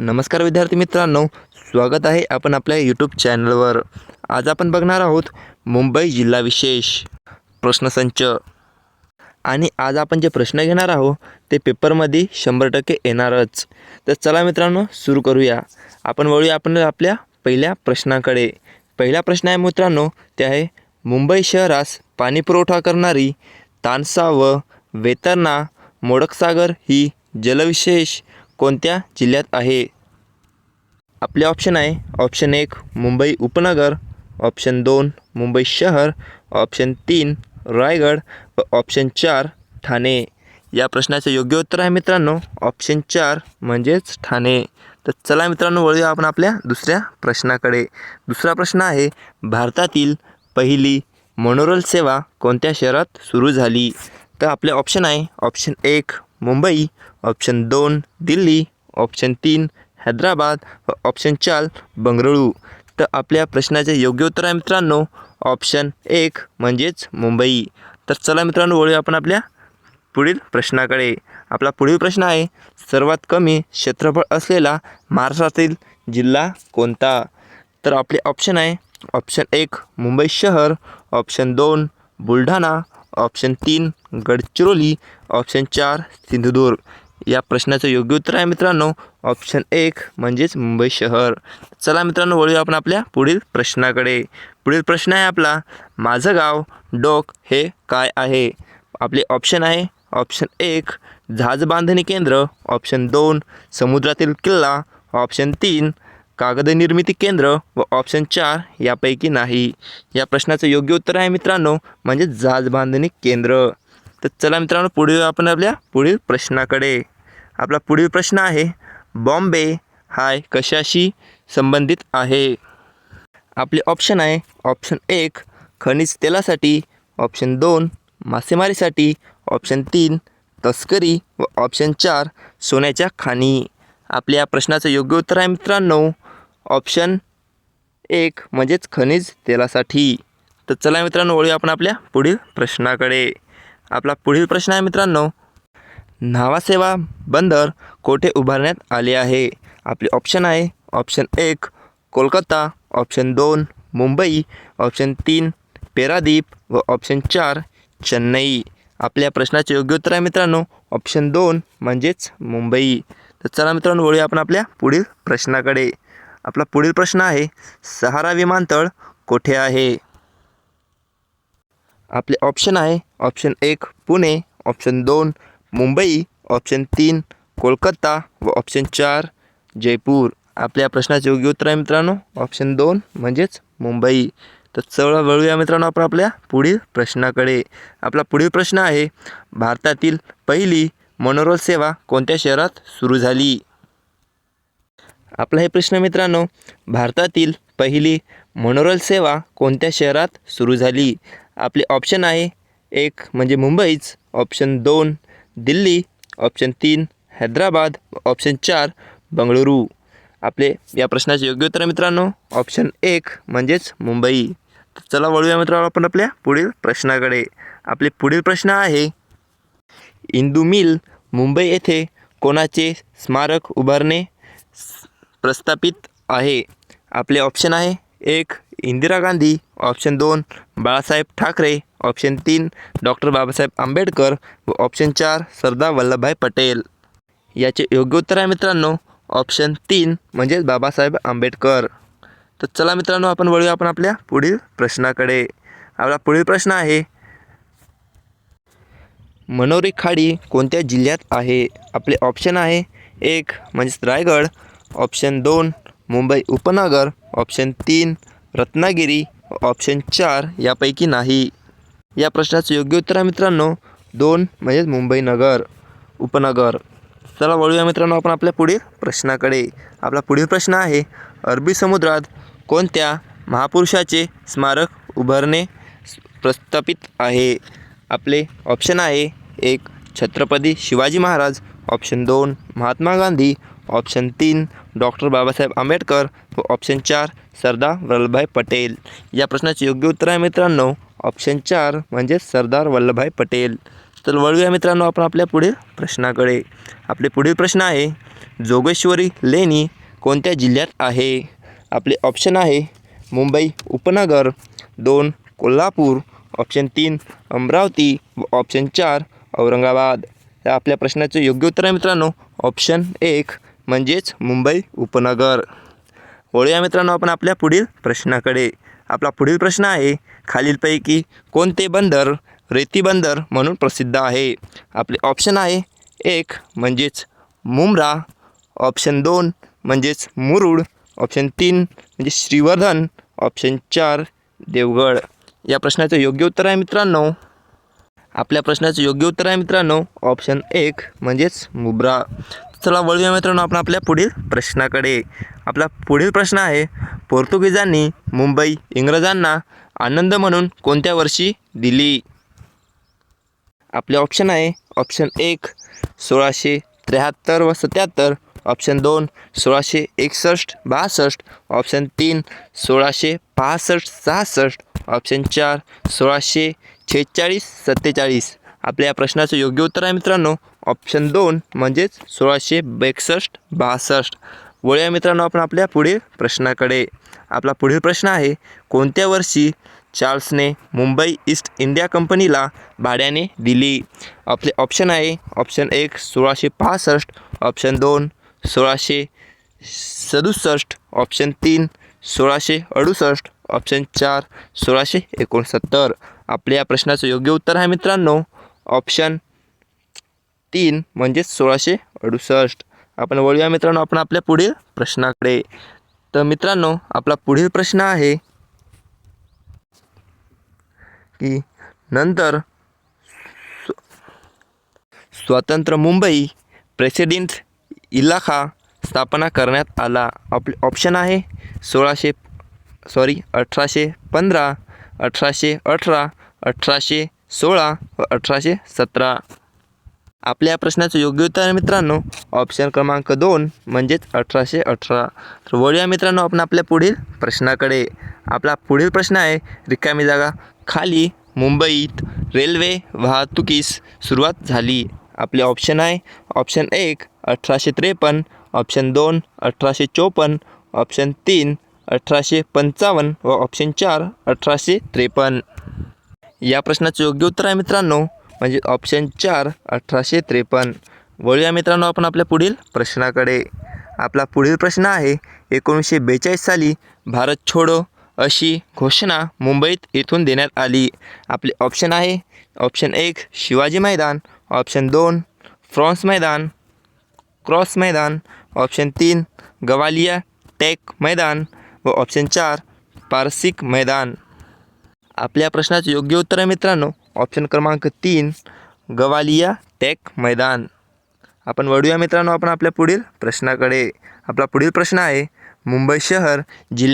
नमस्कार विद्यार्थी मित्रांनो स्वागत आहे आपण आपल्या यूट्यूब चॅनलवर आज आपण बघणार आहोत मुंबई जिल्हा विशेष प्रश्नसंच. आणि आज आपण जे प्रश्न घेणार आहोत ते पेपरमध्ये शंभर टक्के येणारच. तर चला मित्रांनो सुरू करूया. आपण वळूया आपण आपल्या पहिल्या प्रश्नाकडे. पहिला प्रश्न आहे मित्रांनो ते आहे मुंबई शहरास पाणीपुरवठा करणारी तानसा व वेतरणा मोडकसागर ही जलविशेष कोणत्या जिल्ह्यात आहे? आपले ऑप्शन आहे ऑप्शन एक मुंबई उपनगर ऑप्शन दोन मुंबई शहर ऑप्शन तीन रायगड व ऑप्शन चार ठाणे. या प्रश्नाचं योग्य उत्तर आहे मित्रांनो ऑप्शन चार म्हणजेच ठाणे. तर चला मित्रांनो वळूया आपण आपल्या दुसऱ्या प्रश्नाकडे. दुसरा प्रश्न आहे भारतातील पहिली मोनोरल सेवा कोणत्या शहरात सुरू झाली? तर आपले ऑप्शन आहे ऑप्शन एक मुंबई ऑप्शन दोन दिल्ली ऑप्शन तीन हैदराबाद व ऑप्शन चार बंगळुरू. तर आपल्या प्रश्नाचे योग्य उत्तर आहे मित्रांनो ऑप्शन एक म्हणजेच मुंबई. तर चला मित्रांनो वळूया आपण आपल्या पुढील प्रश्नाकडे. आपला पुढील प्रश्न आहे सर्वात कमी क्षेत्रफळ असलेला महाराष्ट्रातील जिल्हा कोणता? तर आपले ऑप्शन आहे ऑप्शन एक मुंबई शहर ऑप्शन दोन बुलढाणा ऑप्शन तीन गडचिरोली ऑप्शन चार सिंधुदुर्ग. या प्रश्नाचं योग्य उत्तर आहे मित्रांनो. ऑप्शन एक म्हणजेच मुंबई शहर. चला मित्रांनो वळूया आपण आपल्या पुढील प्रश्नाकडे. पुढील प्रश्न आहे आपला माझं गाव डोक हे काय आहे? आपले ऑप्शन आहे ऑप्शन एक जहाज बांधणी केंद्र. ऑप्शन दोन समुद्रातील किल्ला. ऑप्शन तीन कागद निर्मिती केंद्र. व ऑप्शन चार यापैकी नाही. या प्रश्नाचं योग्य उत्तर आहे मित्रांनो म्हणजे जहाज बांधणी केंद्र. तर चला मित्रांनो पुढे आपण आपल्या पुढील प्रश्नाकडे. आपला पुढील प्रश्न आहे बॉम्बे हाय कशाशी संबंधित आहे? आपले ऑप्शन आहे ऑप्शन एक खनिज तेलासाठी ऑप्शन दोन मासेमारीसाठी ऑप्शन तीन तस्करी व ऑप्शन चार सोन्याच्या खाणी. आपल्या या प्रश्नाचं योग्य उत्तर आहे मित्रांनो ऑप्शन एक म्हणजेच खनिज तेलासाठी. तर चला मित्रांनो वळूया आपण आपल्या पुढील प्रश्नाकडे. आपला पुढील प्रश्न आहे मित्रांनो न्हावासेवा बंदर कोठे उभारण्यात आले आहे? आपले ऑप्शन आहे ऑप्शन एक कोलकाता ऑप्शन दोन मुंबई ऑप्शन तीन पेरादीप व ऑप्शन चार चेन्नई. आपल्या प्रश्नाचे योग्य उत्तर आहे मित्रांनो. ऑप्शन दोन म्हणजेच मुंबई. तर चला मित्रांनो वळूया आपण आपल्या पुढील प्रश्नाकडे. आपला पुढील प्रश्न आहे सहारा विमानतळ कोठे आहे? आपले ऑप्शन आहे ऑप्शन एक पुणे ऑप्शन दोन मुंबई ऑप्शन तीन कोलकाता व ऑप्शन चार जयपूर. आपल्या प्रश्नाचे योग्य उत्तर आहे मित्रांनो. ऑप्शन दोन म्हणजेच मुंबई. तर चला वळूया मित्रांनो आपण आपल्या पुढील प्रश्नाकडे. आपला पुढील प्रश्न आहे भारतातील पहिली मनोरल सेवा कोणत्या शहरात सुरू झाली? आपला हे प्रश्न मित्रांनो भारतातील पहिली मनोरल सेवा कोणत्या शहरात सुरू झाली? आपले ऑप्शन आहे एक म्हणजे मुंबईच ऑप्शन दोन दिल्ली ऑप्शन तीन हैदराबाद ऑप्शन चार बंगळुरू. आपले या प्रश्नाचे योग्य उत्तर आहे मित्रांनो. ऑप्शन एक म्हणजेच मुंबई. चला वळूया मित्रांनो आपण आपल्या पुढील प्रश्नाकडे. आपले पुढील प्रश्न आहे इंदू मिल मुंबई येथे कोणाचे स्मारक उभारणे प्रस्थापित आहे? आपले ऑप्शन आहे एक इंदिरा गांधी ऑप्शन दोन बाळासाहेब ठाकरे. ऑप्शन तीन डॉक्टर बाबासाहेब आंबेडकर व ऑप्शन चार सरदार वल्लभभाई पटेल. याचे योग्य उत्तर आहे मित्रांनो ऑप्शन तीन म्हणजेच बाबासाहेब आंबेडकर. तर चला मित्रांनो आपण वळूया आपण आपल्या पुढील प्रश्नाकडे. आपला पुढील प्रश्न आहे मनोरी खाडी कोणत्या जिल्ह्यात आहे? आपले ऑप्शन आहे एक म्हणजेच रायगड ऑप्शन दोन मुंबई उपनगर ऑप्शन तीन रत्नागिरी ऑप्शन चार यापैकी नाही. या प्रश्नाचं योग्य उत्तर आहे मित्रांनो. दोन म्हणजेच मुंबई नगर उपनगर. चला वळूया मित्रांनो आपण आपल्या पुढील प्रश्नाकडे. आपला पुढील प्रश्न आहे अरबी समुद्रात कोणत्या महापुरुषाचे स्मारक उभारणे प्रस्थापित आहे? आपले ऑप्शन आहे एक छत्रपती शिवाजी महाराज. ऑप्शन दोन महात्मा गांधी. ऑप्शन तीन डॉक्टर बाबासाहेब आंबेडकर. व ऑप्शन चार सरदार वल्लभभाई पटेल. या प्रश्नाचे योग्य उत्तर आहे मित्रांनो ऑप्शन चार म्हणजेच सरदार वल्लभभाई पटेल. तर वळूया मित्रांनो आपण आपल्या पुढील प्रश्नाकडे. आपले पुढील प्रश्न आहे जोगेश्वरी लेणी कोणत्या जिल्ह्यात आहे? आपले ऑप्शन आहे मुंबई उपनगर. दोन कोल्हापूर. ऑप्शन तीन अमरावती. व ऑप्शन चार औरंगाबाद. या आपल्या प्रश्नाचं योग्य उत्तर आहे मित्रांनो. ऑप्शन एक म्हणजेच मुंबई उपनगर. वळूया मित्रांनो आपण आपल्या पुढील प्रश्नाकडे. आपला पुढील प्रश्न आहे खालीलपैकी कोणते बंदर रेती बंदर म्हणून प्रसिद्ध आहे? आपले ऑप्शन आहे एक म्हणजेच मुंब्रा ऑप्शन दोन म्हणजेच मुरुड ऑप्शन तीन म्हणजे श्रीवर्धन ऑप्शन चार देवगड. या प्रश्नाचं योग्य उत्तर आहे मित्रांनो. आपल्या प्रश्नाचं योग्य उत्तर आहे मित्रांनो ऑप्शन एक म्हणजेच मुब्रा चला वळूया मित्रांनो आपण आपल्या पुढील प्रश्नाकडे. आपला पुढील प्रश्न आहे पोर्तुगीजांनी मुंबई इंग्रजांना आनंद म्हणून कोणत्या वर्षी दिली? आपले ऑप्शन आहे ऑप्शन एक सोळाशे त्र्याहत्तर व सत्याहत्तर. ऑप्शन दोन सोळाशे एकसष्ट बासष्ट. ऑप्शन तीन सोळाशे पासष्ट सहासष्ट. ऑप्शन चार सोळाशे शेहेचाळीस सत्तेचाळीस. आपल्या या प्रश्नाचं योग्य उत्तर आहे मित्रांनो. ऑप्शन दोन म्हणजेच सोळाशे बेसष्ट बासष्ट. वळूया मित्रांनो आपण आपल्या पुढील प्रश्नाकडे. आपला पुढील प्रश्न आहे कोणत्या वर्षी चार्ल्सने मुंबई ईस्ट इंडिया कंपनीला भाड्याने दिली? आपले ऑप्शन आहे ऑप्शन एक सोळाशे पासष्ट ऑप्शन दोन सोळाशे सदुसष्ट ऑप्शन तीन सोळाशे अडुसष्ट ऑप्शन चार सोळाशे एकोणसत्तर. आपल्या या प्रश्नाचं योग्य उत्तर आहे मित्रांनो ऑप्शन तीन म्हणजेच सोळाशे अडुसष्ट. आपण वळूया मित्रांनो आपण आपल्या पुढील प्रश्नाकडे. तर मित्रांनो आपला पुढील प्रश्न आहे की नंतर स्व- स्वतंत्र मुंबई प्रेसिडेंट इलाखा स्थापना करण्यात आला. आप ऑप्शन आहे सोळाशे सॉरी अठराशे पंधरा अठराशे अठरा अठराशे सोळा व अठराशे सतरा. आपल्या या प्रश्नाचं योग्य उत्तर आहे मित्रांनो ऑप्शन क्रमांक दोन म्हणजेच अठराशे अठरा. तर वळूया मित्रांनो आपण आपल्या पुढील प्रश्नाकडे. आपला पुढील प्रश्न आहे रिकामी जागा खाली मुंबईत रेल्वे वाहतुकीस सुरुवात झाली. आपले ऑप्शन आहे ऑप्शन एक अठराशे त्रेपन्न ऑप्शन दोन अठराशे चोपन्न ऑप्शन तीन अठराशे पंचावन्न व ऑप्शन चार अठराशे त्रेपन्न. या प्रश्नाचं योग्य उत्तर आहे मित्रांनो म्हणजे ऑप्शन चार अठराशे त्रेपन्न. वळूया मित्रांनो आपण आपल्या पुढील प्रश्नाकडे. आपला पुढील प्रश्न आहे एकोणीसशे बेचाळीस साली भारत छोडो अशी घोषणा मुंबईत येथून देण्यात आली. आपले ऑप्शन आहे ऑप्शन एक शिवाजी मैदान ऑप्शन दोन फ्रॉन्स मैदान क्रॉस मैदान ऑप्शन तीन गवालिया टेक मैदान व ऑप्शन चार पारसिक मैदान. आपल्या प्रश्नाचं योग्य उत्तर आहे मित्रांनो ऑप्शन क्रमांक तीन गवालिया टेक मैदान. आपण वळूया मित्रांनो आपण आपल्या पुढील प्रश्नाकडे. आपला पुढील प्रश्न आहे मुंबई शहर जिल्ह्या